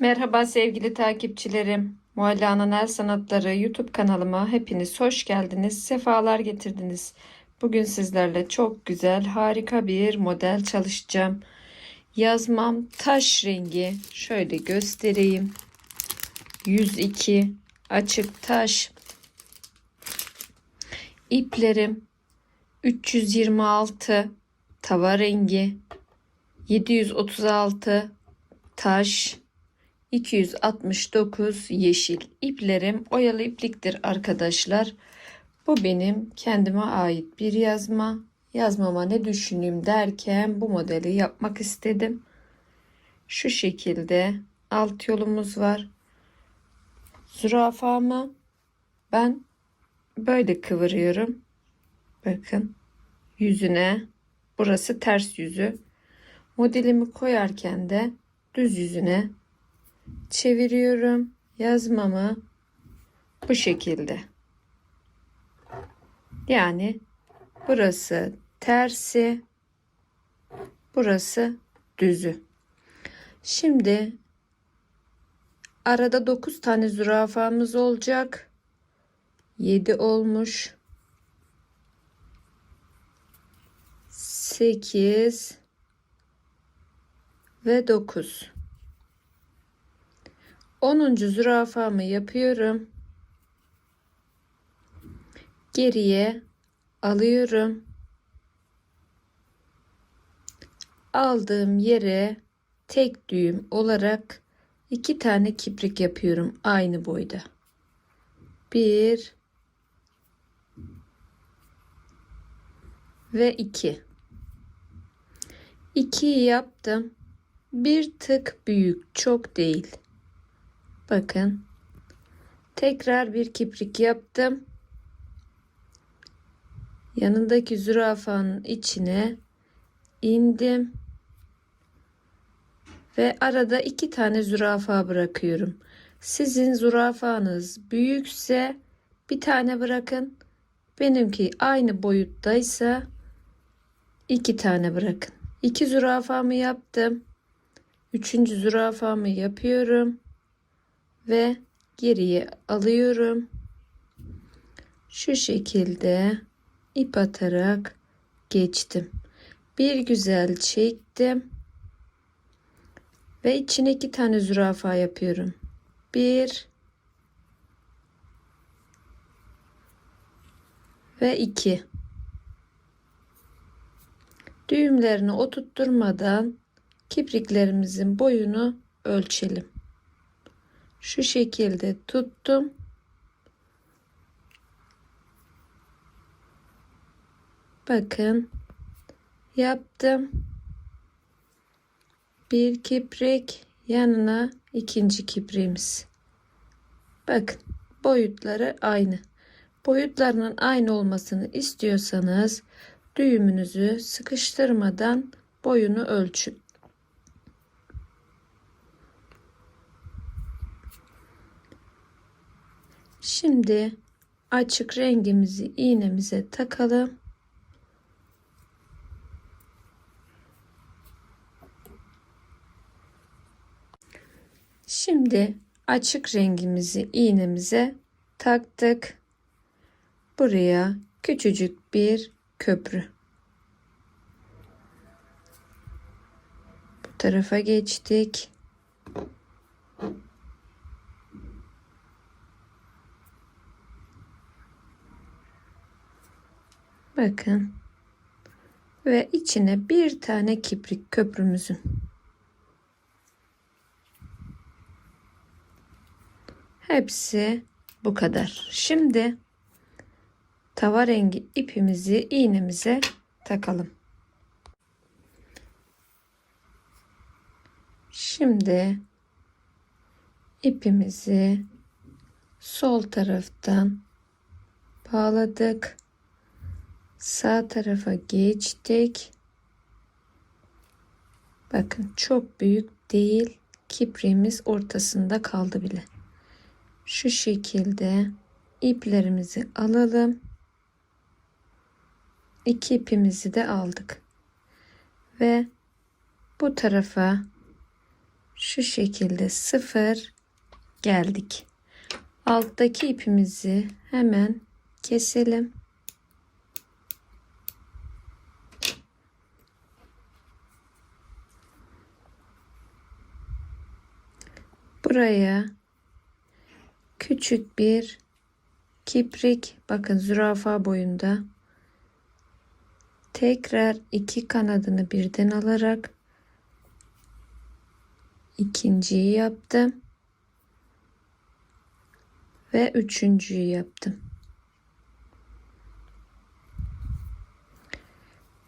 Merhaba sevgili takipçilerim. Mualla'nın El Sanatları YouTube kanalıma hepiniz hoş geldiniz. Sefalar getirdiniz. Bugün sizlerle çok güzel, harika bir model çalışacağım. Yazmam taş rengi. Şöyle göstereyim. 102 açık taş. İplerim 326 tava rengi. 736 taş 269 yeşil iplerim oyalı ipliktir arkadaşlar. Bu benim kendime ait bir yazma. Yazmama ne düşüneyim derken bu modeli yapmak istedim. Şu şekilde alt yolumuz var. Zürafamı ben böyle kıvırıyorum. Bakın yüzüne burası ters yüzü. Modelimi koyarken de düz yüzüne çeviriyorum yazmamı bu şekilde. Yani burası tersi, burası düzü. Şimdi arada 9 tane zürafamız olacak. 7 olmuş. 8 ve 9. 10. zürafamı yapıyorum. Geriye alıyorum. Aldığım yere tek düğüm olarak iki tane kiprik yapıyorum aynı boyda. Bir ve iki. 2'yi yaptım. Bir tık büyük, çok değil. Bakın. Tekrar bir kiprik yaptım. Yanındaki zürafanın içine indim. Ve arada iki tane zürafa bırakıyorum. Sizin zürafanız büyükse bir tane bırakın. Benimki aynı boyuttaysa iki tane bırakın. İki zürafamı yaptım. Üçüncü zürafamı yapıyorum ve geriye alıyorum. Şu şekilde ip atarak geçtim. Bir güzel çektim. Ve içine iki tane zürafa yapıyorum. Bir ve iki. Düğümlerini oturtturmadan kipriklerimizin boyunu ölçelim şu şekilde tuttum. Bakın yaptım. Bir kiprik yanına ikinci kipriğimiz. Bakın boyutları aynı. Boyutlarının aynı olmasını istiyorsanız düğümünüzü sıkıştırmadan boyunu ölçün. Şimdi açık rengimizi iğnemize takalım. Şimdi açık rengimizi iğnemize taktık. Buraya küçücük bir köprü. Bu tarafa geçtik. Bakın. Ve içine bir tane kiprik köprümüzün. Hepsi bu kadar. Şimdi tava rengi ipimizi iğnemize takalım. Şimdi ipimizi sol taraftan bağladık sağ tarafa geçtik. Bakın çok büyük değil. Kipriğimiz ortasında kaldı bile. Şu şekilde iplerimizi alalım. İki ipimizi de aldık. Ve bu tarafa şu şekilde sıfır geldik. Alttaki ipimizi hemen keselim. Buraya küçük bir kiprik bakın zürafa boyunda tekrar iki kanadını birden alarak ikinciyi yaptım ve üçüncüyü yaptım.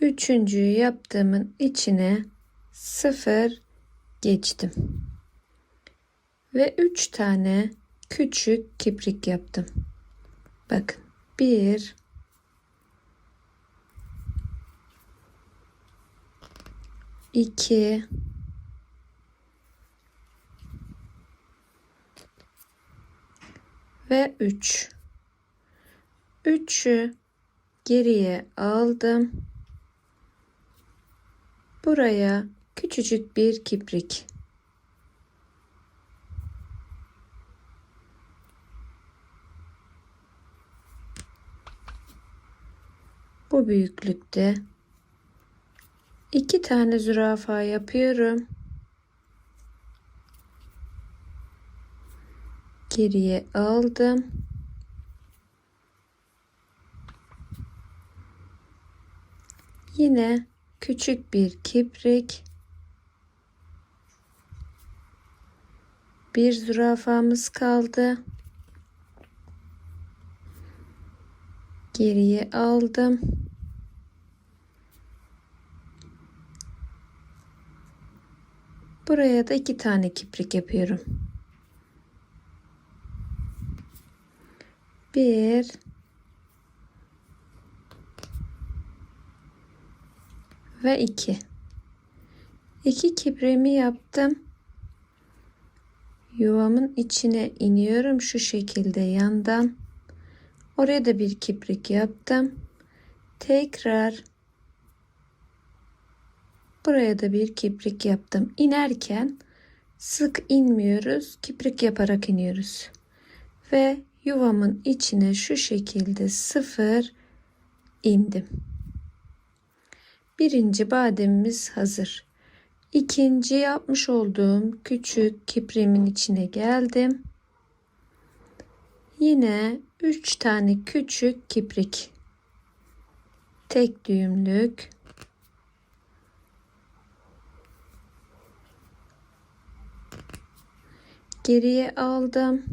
Üçüncüyü yaptığımın içine sıfır geçtim. Ve üç tane küçük kiprik yaptım. Bakın bir iki ve 3. 3'ü geriye aldım. Buraya küçücük bir kiprik. Büyüklükte iki tane zürafa yapıyorum. geriye aldım. Yine küçük bir kiprik. Bir zürafamız kaldı. Geriye aldım. Buraya da iki tane kiprik yapıyorum. bir. Ve iki. İki kibremi yaptım. Yuvamın içine iniyorum şu şekilde yandan. Oraya da bir kiprik yaptım. Tekrar buraya da bir kiprik yaptım inerken sık inmiyoruz kiprik yaparak iniyoruz ve yuvamın içine şu şekilde sıfır indim. Birinci bademimiz hazır. İkinci yapmış olduğum küçük kiprimin içine geldim. Yine 3 tane küçük kiprik. Tek düğümlük. Geriye aldım.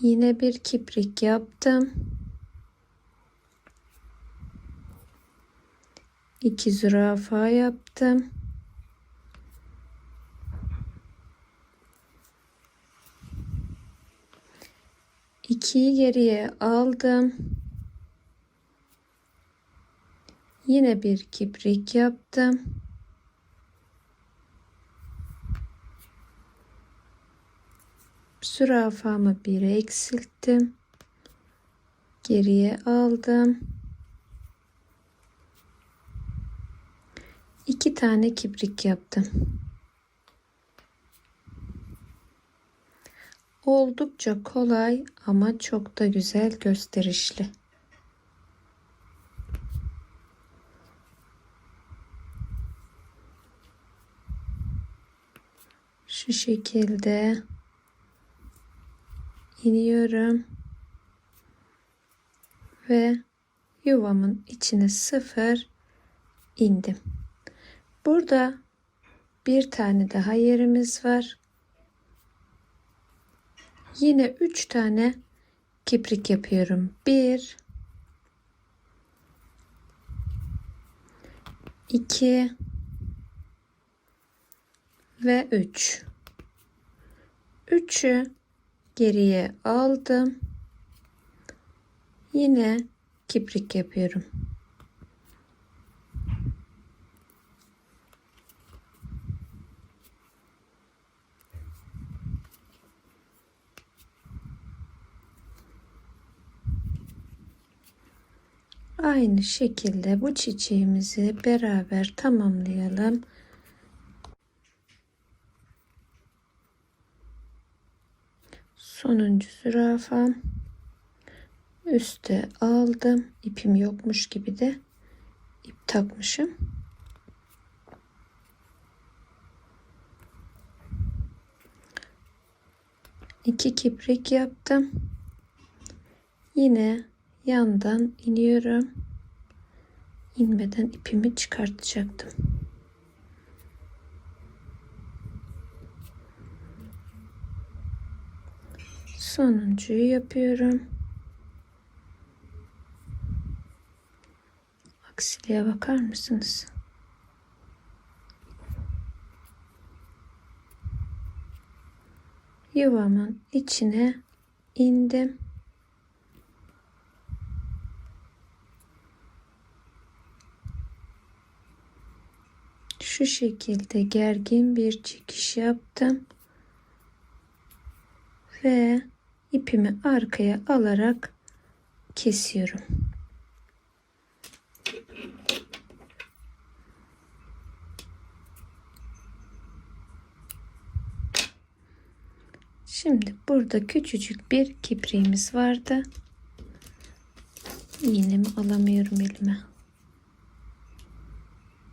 Yine bir kiprik yaptım. İki zürafa yaptım. İkiyi geriye aldım. Yine bir kiprik yaptım. Zürafamı bir eksilttim. Geriye aldım. İki tane kibrik yaptım. Oldukça kolay ama çok da güzel gösterişli. Şu şekilde iniyorum ve yuvamın içine sıfır indim. Burada bir tane daha yerimiz var. Yine üç tane kiprik yapıyorum. Bir, iki ve üç. Üçü geriye aldım. Yine kiprik yapıyorum. Aynı şekilde bu çiçeğimizi beraber tamamlayalım. Sonuncu zürafam. Üste aldım. İpim yokmuş gibi de ip takmışım. İki kiprik yaptım. Yine yandan iniyorum. İnmeden ipimi çıkartacaktım. Sonuncuyu yapıyorum. Aksiliğe bakar mısınız? Yuvamın içine indim. Şu şekilde gergin bir çekiş yaptım. Ve ipimi arkaya alarak kesiyorum. Şimdi burada küçücük bir kipriğimiz vardı. İğnemi alamıyorum elime.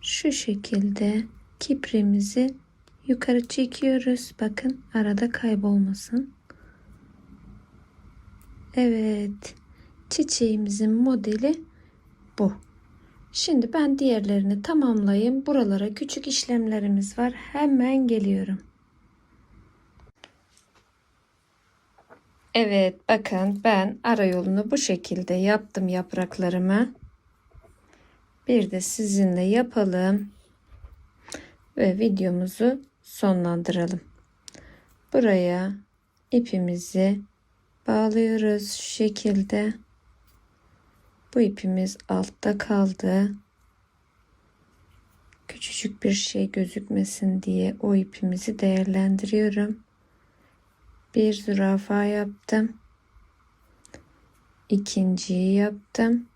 Şu şekilde kipremizi yukarı çekiyoruz. Bakın arada kaybolmasın. Evet. Çiçeğimizin modeli bu. Şimdi ben diğerlerini tamamlayayım. Buralara küçük işlemlerimiz var. Hemen geliyorum. Evet bakın ben ara yolunu bu şekilde yaptım yapraklarımı. Bir de sizinle yapalım ve videomuzu sonlandıralım. Buraya ipimizi bağlıyoruz şu şekilde. Bu ipimiz altta kaldı. Küçücük bir şey gözükmesin diye o ipimizi değerlendiriyorum. Bir zürafa yaptım. İkinciyi yaptım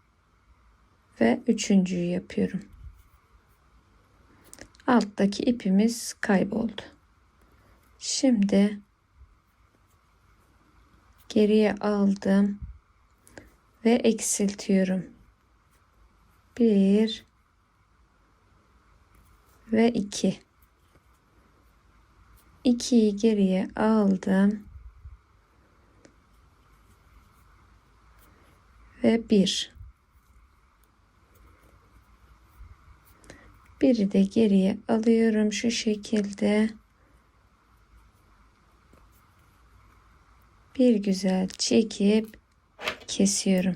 ve üçüncüyü yapıyorum. Alttaki ipimiz kayboldu. Şimdi geriye aldım ve eksiltiyorum. Bir ve iki. İkiyi geriye aldım. Ve bir. Biri de geriye alıyorum şu şekilde. Bir güzel çekip kesiyorum.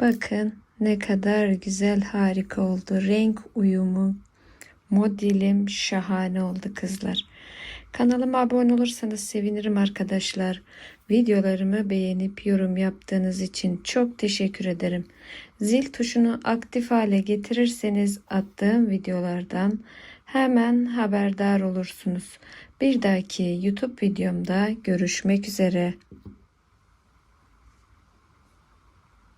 Bakın ne kadar güzel harika oldu. Renk uyumu, modelim şahane oldu kızlar. Kanalıma abone olursanız sevinirim arkadaşlar. Videolarımı beğenip yorum yaptığınız için çok teşekkür ederim. Zil tuşunu aktif hale getirirseniz attığım videolardan hemen haberdar olursunuz. Bir dahaki YouTube videomda görüşmek üzere.